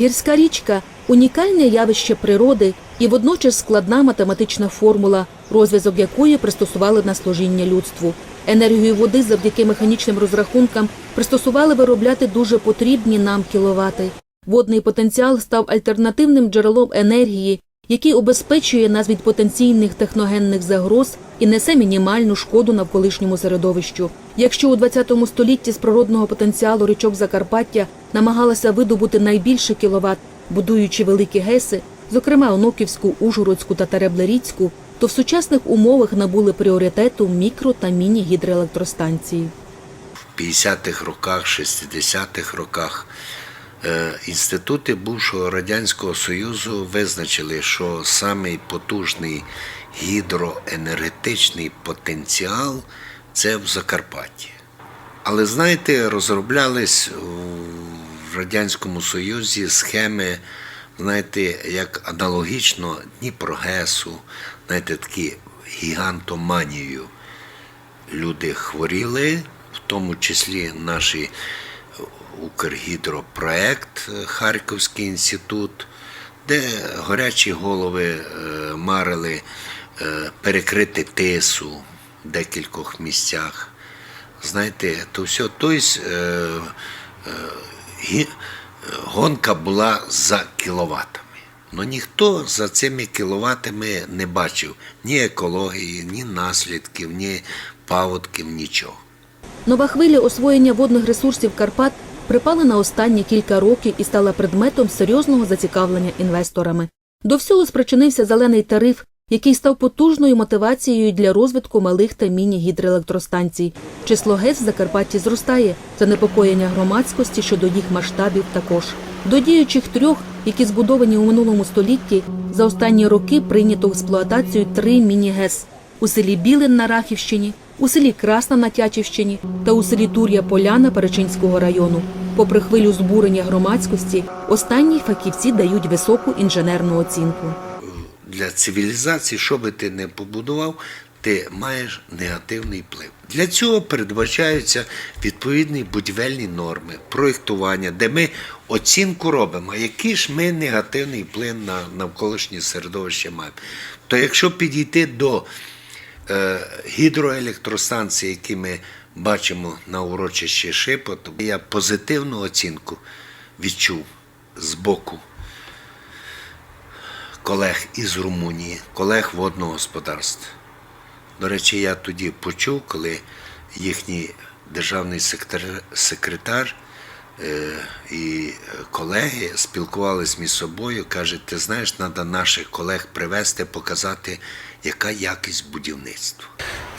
Гірська річка унікальне явище природи і водночас складна математична формула, розв'язок якої пристосували на служіння людству. Енергію води завдяки механічним розрахункам пристосували виробляти дуже потрібні нам кіловати. Водний потенціал став альтернативним джерелом енергії, який обезпечує нас від потенційних техногенних загроз і несе мінімальну шкоду навколишньому середовищу. Якщо у 20 столітті з природного потенціалу річок Закарпаття намагалася видобути найбільше кіловат, будуючи великі ГЕСи, зокрема Оноківську, Ужгородську та Тереблеріцьку, то в сучасних умовах набули пріоритету мікро та міні-гідроелектростанції. в 50-х роках, 60-х роках інститути бувшого Радянського Союзу визначили, що самий потужний гідроенергетичний потенціал це в Закарпатті. Але знаєте, розроблялись в Радянському Союзі схеми, знаєте, як аналогічно Дніпрогесу, знаєте, такі гігантоманію люди хворіли, в тому числі наш е, Укргідропроект е, Харківський інститут, де горячі голови е, марили е, перекрити тису в декількох місцях. Знаєте, то все, тобто гонка була за кіловатами. Ну ніхто за цими кіловатами не бачив ні екології, ні наслідків, ні паводків, нічого. Нова хвиля освоєння водних ресурсів Карпат припала на останні кілька років і стала предметом серйозного зацікавлення інвесторами. До всього спричинився зелений тариф, який став потужною мотивацією для розвитку малих та міні-гідроелектростанцій. Число ГЕС в Закарпатті зростає, занепокоєння громадськості щодо їх масштабів також. До діючих трьох, які збудовані у минулому столітті, за останні роки прийнято в експлуатацію три міні-ГЕС у селі Білин на Рахівщині, у селі Красна на Тячівщині та у селі Тур'я Поляна Перечинського району. Попри хвилю збурення громадськості, останні фахівці дають високу інженерну оцінку. Для цивілізації, що би ти не побудував, ти маєш негативний вплив. Для цього передбачаються відповідні будівельні норми, проєктування, де ми оцінку робимо, який ж ми негативний вплив на навколишнє середовище маємо. То якщо підійти до гідроелектростанції, які ми бачимо на урочищі Шипот, я позитивну оцінку відчув з боку колег із Румунії, колег водного господарства. До речі, я тоді почув, коли їхній державний секретар, е, і колеги спілкувалися між собою, каже, ти знаєш, треба наших колег привезти, показати, яка якість будівництва.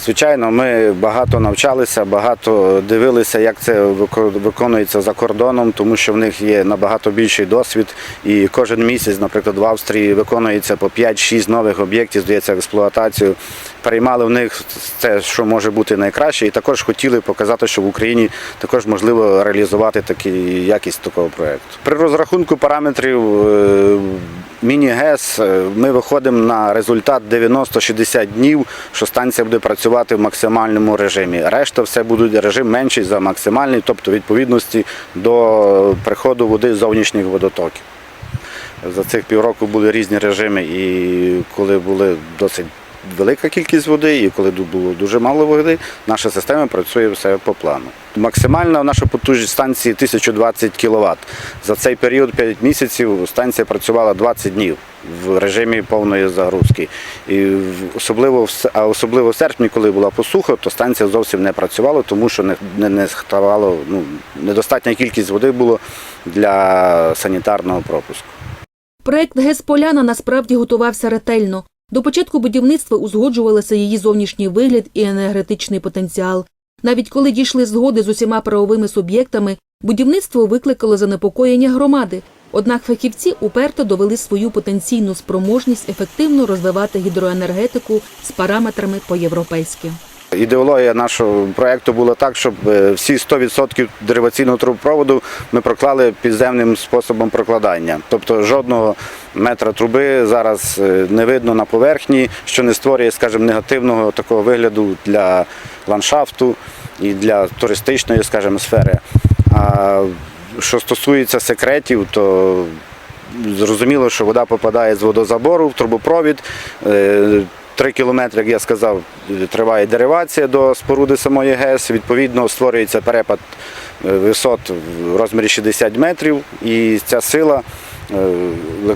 Звичайно, ми багато навчалися, багато дивилися, як це виконується за кордоном, тому що в них є набагато більший досвід. І кожен місяць, наприклад, в Австрії виконується по 5-6 нових об'єктів, здається, експлуатацію. Переймали в них це, що може бути найкраще, і також хотіли показати, що в Україні також можливо реалізувати такі якість такого проєкту. При розрахунку параметрів е, міні-ГЕС е, ми виходимо на результат 90-60 днів, що станція буде працювати в максимальному режимі. Решта все буде режим менший за максимальний, тобто відповідності до приходу води з зовнішніх водотоків. За цих півроку були різні режими, і коли були досить велика кількість води, і коли було дуже мало води, наша система працює все по плану. Максимальна наша потужність станції 1020 кВт. За цей період 5 місяців станція працювала 20 днів в режимі повної загрузки. І особливо а особливо в серпні, коли була посуха, то станція зовсім не працювала, тому що не, не, не ставало, ну, недостатня кількість води було для санітарного пропуску. Проект ГЕС Поляна насправді готувався ретельно. До початку будівництва узгоджувалися її зовнішній вигляд і енергетичний потенціал. Навіть коли дійшли згоди з усіма правовими суб'єктами, будівництво викликало занепокоєння громади. Однак фахівці уперто довели свою потенційну спроможність ефективно розвивати гідроенергетику з параметрами по-європейськи. Ідеологія нашого проєкту була так, щоб е, всі 100% дериваційного трубопроводу ми проклали підземним способом прокладання. Тобто жодного метра труби зараз е, не видно на поверхні, що не створює, скажімо, негативного такого вигляду для ландшафту і для туристичної, скажімо, сфери. А Що стосується секретів, то зрозуміло, що вода попадає з водозабору в трубопровід. Е, Три кілометри, як я сказав, триває деривація до споруди самої ГЕС. Відповідно, створюється перепад е, висот в розмірі 60 метрів, і ця сила, е,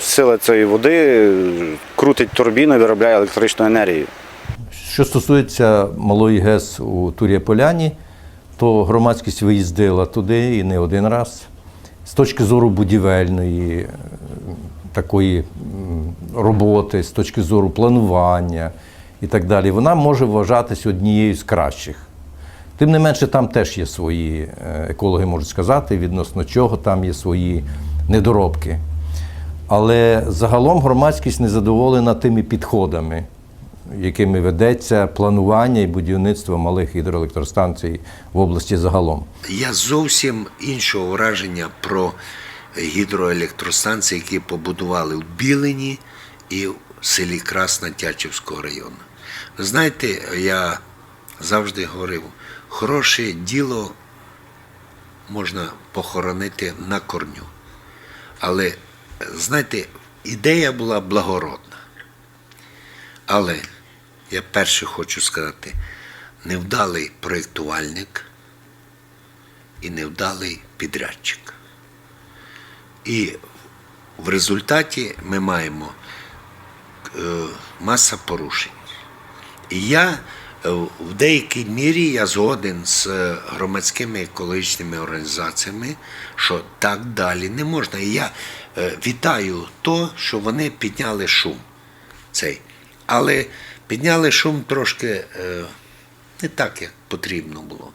сила цієї води е, крутить турбіну і виробляє електричну енергію. Що стосується малої ГЕС у Тур'яполяні, то громадськість виїздила туди і не один раз. З точки зору будівельної такої роботи, з точки зору планування і так далі, вона може вважатися однією з кращих. Тим не менше, там теж є свої, е, екологи можуть сказати, відносно чого там є свої недоробки. Але загалом громадськість не задоволена тими підходами, якими ведеться планування і будівництво малих гідроелектростанцій в області загалом. Я зовсім іншого враження про гідроелектростанції, які побудували в Білині і в селі Красна Тячівського району. Ви знаєте, я завжди говорив, хороше діло можна похоронити на корню. Але, знаєте, ідея була благородна. Але я перше хочу сказати, невдалий проєктувальник і невдалий підрядчик. І в результаті ми маємо е, маса порушень. І я е, в деякій мірі я згоден з е, громадськими екологічними організаціями, що так далі не можна. І я вітаю то, що вони підняли шум цей. Але підняли шум трошки не так, як потрібно було.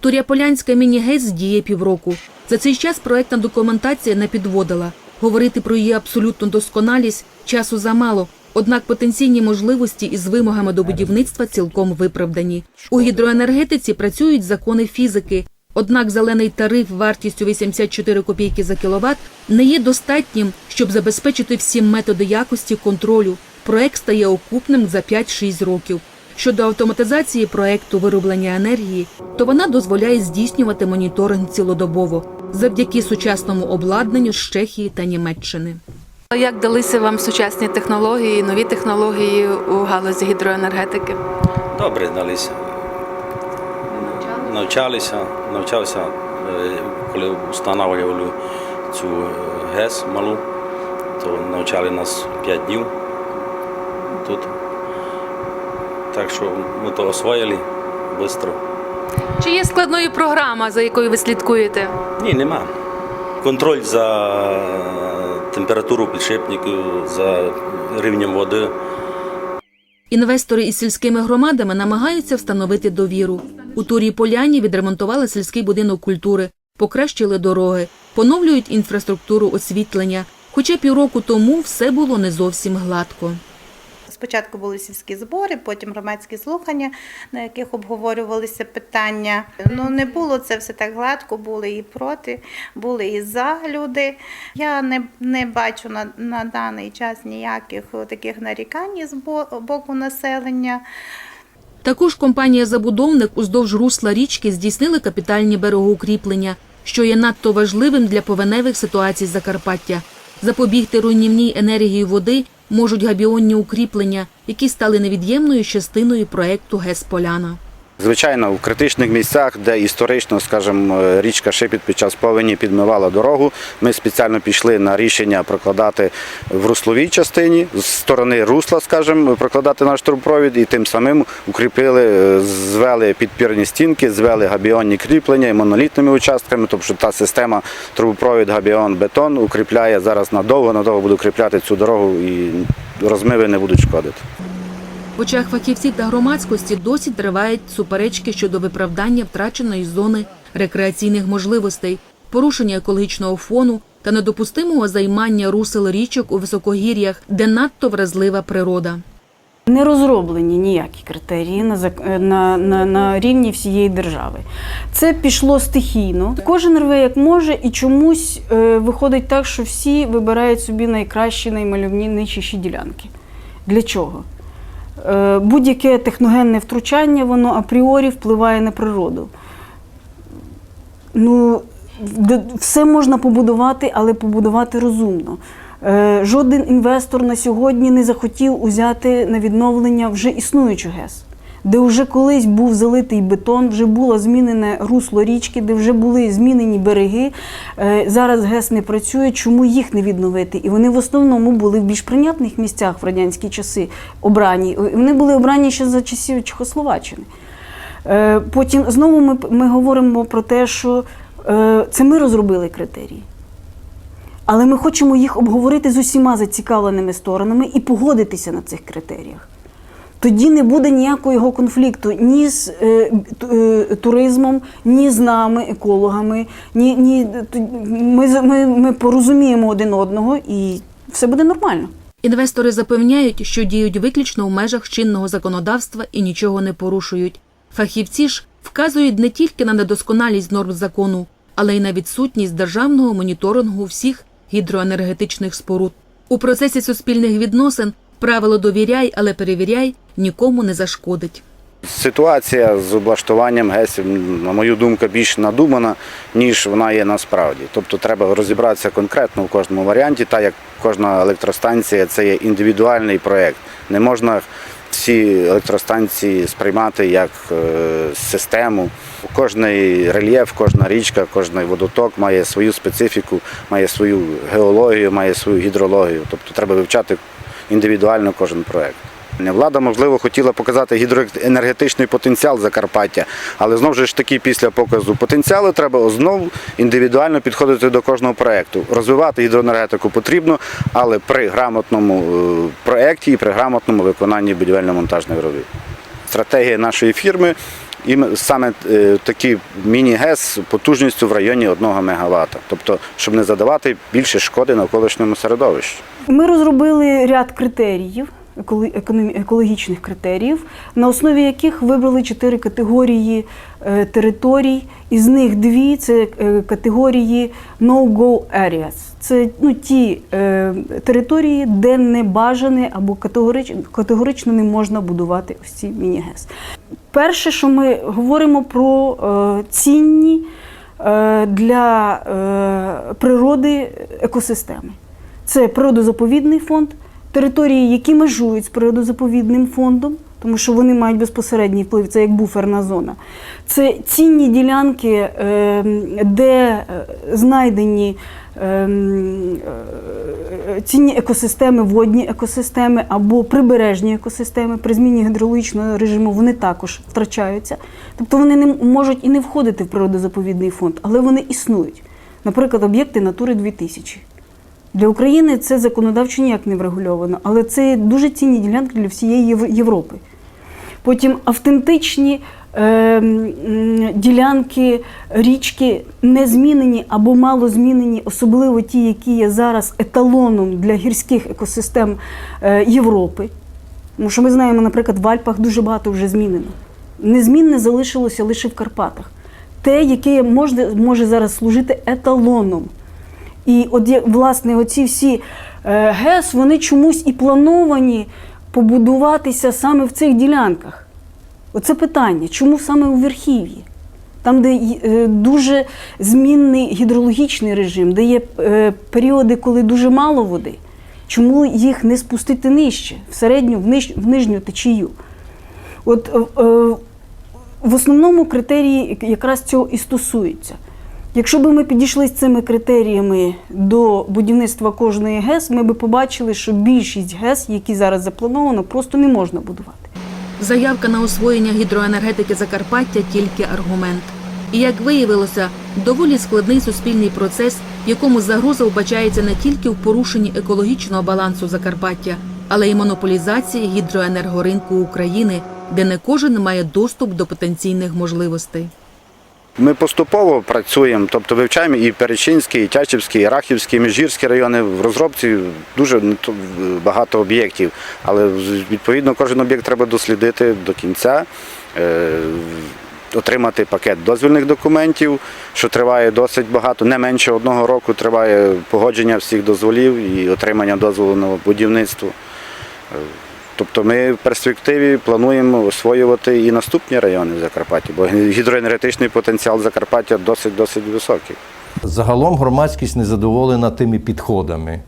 Туряполянська міні-ГЕС діє півроку. За цей час проектна документація не підводила. Говорити про її абсолютну досконалість часу замало. Однак потенційні можливості із вимогами до будівництва цілком виправдані. У гідроенергетиці працюють закони фізики. Однак зелений тариф вартістю 84 копійки за кіловат не є достатнім, щоб забезпечити всі методи якості контролю. Проект стає окупним за 5-6 років. Щодо автоматизації проекту вироблення енергії, то вона дозволяє здійснювати моніторинг цілодобово завдяки сучасному обладнанню з Чехії та Німеччини. Як далися вам сучасні технології, нові технології у галузі гідроенергетики? Добре далися. Навчалися, навчався, е, коли встановлювали цю е, ГЕС малу, то навчали нас 5 днів тут. Так що ми то освоїли швидко. Чи є складною програма, за якою ви слідкуєте? Ні, нема. Контроль за температуру підшипників, за рівнем води. Інвестори із сільськими громадами намагаються встановити довіру. У Турій Поляні відремонтували сільський будинок культури, покращили дороги, поновлюють інфраструктуру освітлення. Хоча півроку тому все було не зовсім гладко. Спочатку були сільські збори, потім громадські слухання, на яких обговорювалися питання. Ну не було це все так гладко, були і проти, були і за люди. Я не, не бачу на, на даний час ніяких таких нарікань з боку населення. Також компанія-забудовник уздовж русла річки здійснили капітальні берегоукріплення, що є надто важливим для повеневих ситуацій Закарпаття. Запобігти руйнівній енергії води можуть габіонні укріплення, які стали невід'ємною частиною проекту ГЕС Поляна. Звичайно, в критичних місцях, де історично, скажімо, річка Шипіт під час повені підмивала дорогу, ми спеціально пішли на рішення прокладати в русловій частині з сторони русла, скажімо, прокладати наш трубопровід і тим самим укріпили, е, звели підпірні стінки, звели габіонні кріплення і монолітними участками, тобто та система трубопровід габіон бетон укріпляє зараз надовго, надовго буде укріпляти цю дорогу і розмиви не будуть шкодити. В очах фахівців та громадськості досі тривають суперечки щодо виправдання втраченої зони рекреаційних можливостей, порушення екологічного фону та недопустимого займання русел річок у високогір'ях, де надто вразлива природа. Не розроблені ніякі критерії на, на, на, на рівні всієї держави. Це пішло стихійно. Кожен рве як може, і чомусь е, виходить так, що всі вибирають собі найкращі, наймальовніші ділянки. Для чого? Е, будь-яке техногенне втручання, воно апріорі впливає на природу. Ну, Все можна побудувати, але побудувати розумно. Е, Жоден інвестор на сьогодні не захотів узяти на відновлення вже існуючу ГЕС, де вже колись був залитий бетон, вже було змінене русло річки, де вже були змінені береги. Е, Зараз ГЕС не працює. Чому їх не відновити? І вони в основному були в більш прийнятних місцях в радянські часи обрані. Е, Вони були обрані ще за часів Чехословаччини. Е, Потім знову ми, ми говоримо про те, що це ми розробили критерії. Але ми хочемо їх обговорити з усіма зацікавленими сторонами і погодитися на цих критеріях. Тоді не буде ніякого конфлікту ні з е, е, туризмом, ні з нами, екологами. Ні, ні, ми, ми, ми порозуміємо один одного і все буде нормально. Інвестори запевняють, що діють виключно в межах чинного законодавства і нічого не порушують. Фахівці ж вказують не тільки на недосконалість норм закону, але й на відсутність державного моніторингу всіх гідроенергетичних споруд. У процесі суспільних відносин правило довіряй, але перевіряй нікому не зашкодить. Ситуація з облаштуванням ГЕСів, на мою думку, більш надумана, ніж вона є насправді. Тобто треба розібратися конкретно в кожному варіанті, так як кожна електростанція це є індивідуальний проєкт. Не можна всі електростанції сприймати як е, систему. Кожний рельєф, кожна річка, кожний водоток має свою специфіку, має свою геологію, має свою гідрологію. Тобто треба вивчати індивідуально кожен проєкт. Влада, можливо, хотіла показати гідроенергетичний потенціал Закарпаття, але знову ж таки після показу потенціалу треба знову індивідуально підходити до кожного проєкту. Розвивати гідроенергетику потрібно, але при грамотному е, проєкті і при грамотному виконанні будівельно-монтажних робіт. Стратегія нашої фірми і саме е, такі міні-ГЕС потужністю в районі 1 МВт, тобто, щоб не задавати більше шкоди навколишньому середовищу. Ми розробили ряд критеріїв, екологічних критеріїв, на основі яких вибрали чотири категорії е, територій. Із них дві це е, категорії no-go areas. Це ну, ті е, території, де не бажане або категорично, категорично не можна будувати ось ці міні-ГЕС. Перше, що ми говоримо про е, цінні е, для е, природи екосистеми. Це природозаповідний фонд, території, які межують з природозаповідним фондом, тому що вони мають безпосередній вплив, це як буферна зона. Це цінні ділянки, е, де е, знайдені е, е, цінні екосистеми, водні екосистеми або прибережні екосистеми при зміні гідрологічного режиму вони також втрачаються. Тобто вони не можуть і не входити в природозаповідний фонд, але вони існують. Наприклад, об'єкти Натури 2000. Для України це законодавчо ніяк не врегульовано, але це дуже цінні ділянки для всієї Європи. Потім автентичні е, ділянки, річки не змінені або мало змінені, особливо ті, які є зараз еталоном для гірських екосистем е, Європи. Тому що ми знаємо, наприклад, в Альпах дуже багато вже змінено. Незмінне залишилося лише в Карпатах. Те, яке може, може зараз служити еталоном. І от власне, оці всі е, ГЕС, вони чомусь і плановані побудуватися саме в цих ділянках. Оце питання, чому саме у верхів'ї? Там, де е, дуже змінний гідрологічний режим, де є е, періоди, коли дуже мало води. Чому їх не спустити нижче, в середню, в, ниж, в нижню течію? От в основному критерії якраз цього і стосуються. Якщо б ми підійшли з цими критеріями до будівництва кожної ГЕС, ми б побачили, що більшість ГЕС, які зараз заплановано, просто не можна будувати. Заявка на освоєння гідроенергетики Закарпаття тільки аргумент. І як виявилося, доволі складний суспільний процес, в якому загроза вбачається не тільки в порушенні екологічного балансу Закарпаття, але й монополізації гідроенергоринку України, де не кожен має доступ до потенційних можливостей. Ми поступово працюємо, тобто вивчаємо і Перечинський, і Тячівський, і Рахівський, і Міжгірські райони. В розробці дуже ну, багато об'єктів, але відповідно кожен об'єкт треба дослідити до кінця. е, Отримати пакет дозвільних документів, що триває досить багато, не менше одного року триває погодження всіх дозволів і отримання дозволу на будівництво. Тобто ми в перспективі плануємо освоювати і наступні райони в Закарпатті, бо гідроенергетичний потенціал Закарпаття досить досить високий. Загалом громадськість незадоволена тими підходами,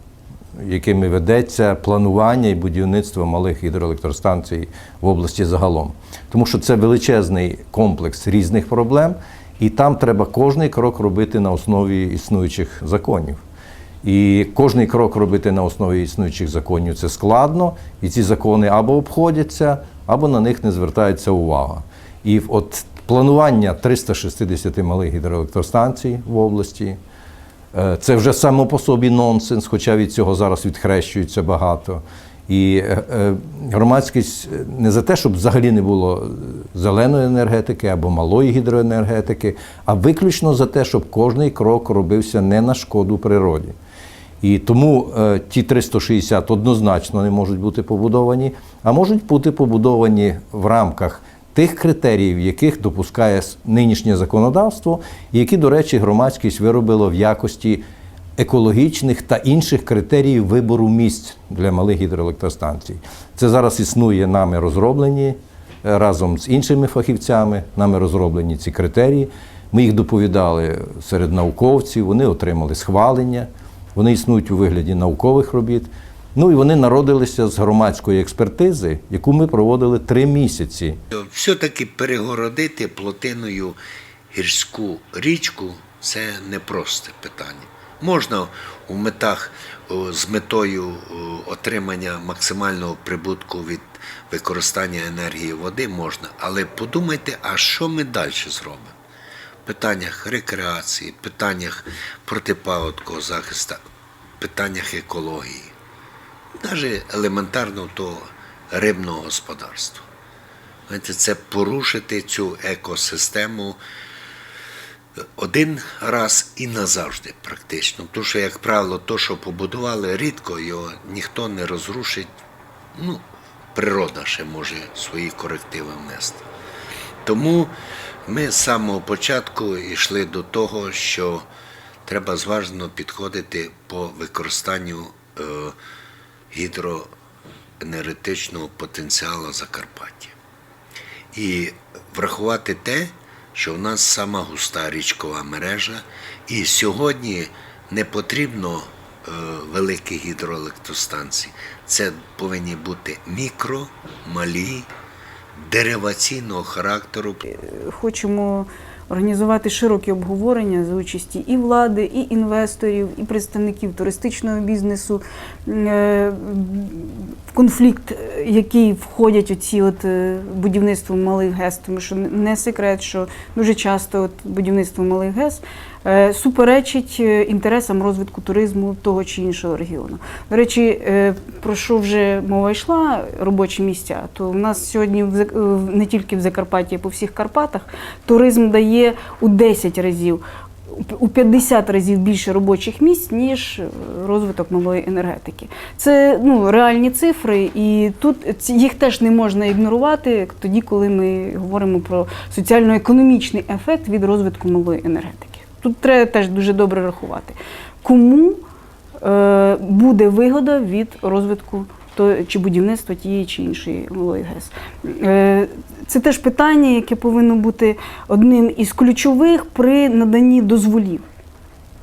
якими ведеться планування і будівництво малих гідроелектростанцій в області загалом. Тому що це величезний комплекс різних проблем, і там треба кожний крок робити на основі існуючих законів. І кожний крок робити на основі існуючих законів це складно, і ці закони або обходяться, або на них не звертається увага. І от планування 360 малих гідроелектростанцій в області. е, Це вже само по собі нонсенс, хоча від цього зараз відхрещується багато. І е, е, громадськість не за те, щоб взагалі не було зеленої енергетики або малої гідроенергетики, а виключно за те, щоб кожний крок робився не на шкоду природі. І тому е, ті 360 однозначно не можуть бути побудовані, а можуть бути побудовані в рамках тих критеріїв, яких допускає нинішнє законодавство, і які, до речі, громадськість виробила в якості екологічних та інших критеріїв вибору місць для малих гідроелектростанцій. Це зараз існує нами розроблені е, разом з іншими фахівцями. Нами розроблені ці критерії. Ми їх доповідали серед науковців, вони отримали схвалення, вони існують у вигляді наукових робіт. Ну і вони народилися з громадської експертизи, яку ми проводили три місяці. Все-таки перегородити плотиною гірську річку це непросте питання. Можна у метах з метою отримання максимального прибутку від використання енергії води можна, але подумайте, а що ми далі зробимо? Питаннях рекреації, питаннях протипаводкового захисту, питаннях екології, навіть елементарно того рибного господарства. Це порушити цю екосистему один раз і назавжди, практично. Тому що, як правило, то, що побудували, рідко його ніхто не розрушить. Ну, природа ще може свої корективи внести. Тому ми з самого початку йшли до того, що треба зважено підходити по використанню е, гідроенергетичного потенціалу Закарпаття. І врахувати те, що в нас сама густа річкова мережа, і сьогодні не потрібно е, великі гідроелектростанції. Це повинні бути мікро, малі, дериваційного характеру. Хочемо організувати широкі обговорення за участі і влади, і інвесторів, і представників туристичного бізнесу. В конфлікт, е, який входять оці от е, будівництво малих ГЕС, тому що не секрет, що дуже часто от будівництво малих ГЕС суперечить е, інтересам розвитку туризму того чи іншого регіону. До речі, е, про що вже мова йшла, робочі місця, то в нас сьогодні не тільки в Закарпатті, а по всіх Карпатах туризм дає у 10 разів. У 50 разів більше робочих місць, ніж е, розвиток малої енергетики. Це ну, реальні цифри, і тут їх теж не можна ігнорувати тоді, коли ми говоримо про соціально-економічний ефект від розвитку малої енергетики. Тут треба теж дуже добре рахувати. Кому е, буде вигода від розвитку то, чи будівництва тієї чи іншої малої ГЕС. Е, Це теж питання, яке повинно бути одним із ключових при наданні дозволів.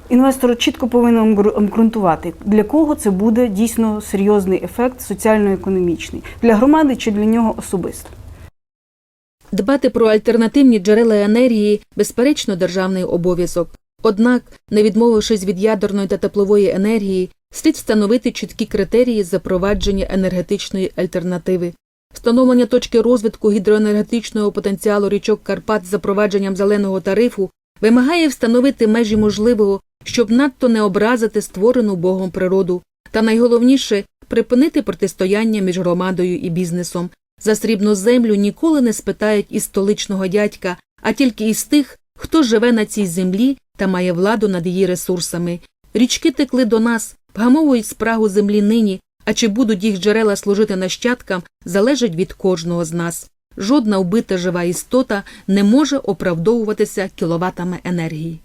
Інвестор чітко повинен обґрунтувати, для кого це буде дійсно серйозний ефект соціально-економічний для громади чи для нього особисто. Дбати про альтернативні джерела енергії безперечно державний обов'язок. Однак, не відмовившись від ядерної та теплової енергії, слід встановити чіткі критерії запровадження енергетичної альтернативи. Встановлення точки розвитку гідроенергетичного потенціалу річок Карпат з запровадженням зеленого тарифу вимагає встановити межі можливого, щоб надто не образити створену Богом природу, та найголовніше припинити протистояння між громадою і бізнесом. За срібну землю ніколи не спитають із столичного дядька, а тільки із тих, хто живе на цій землі та має владу над її ресурсами. Річки текли до нас, вгамовують спрагу землі нині, а чи будуть їх джерела служити нащадкам, залежить від кожного з нас. Жодна вбита жива істота не може оправдовуватися кіловатами енергії.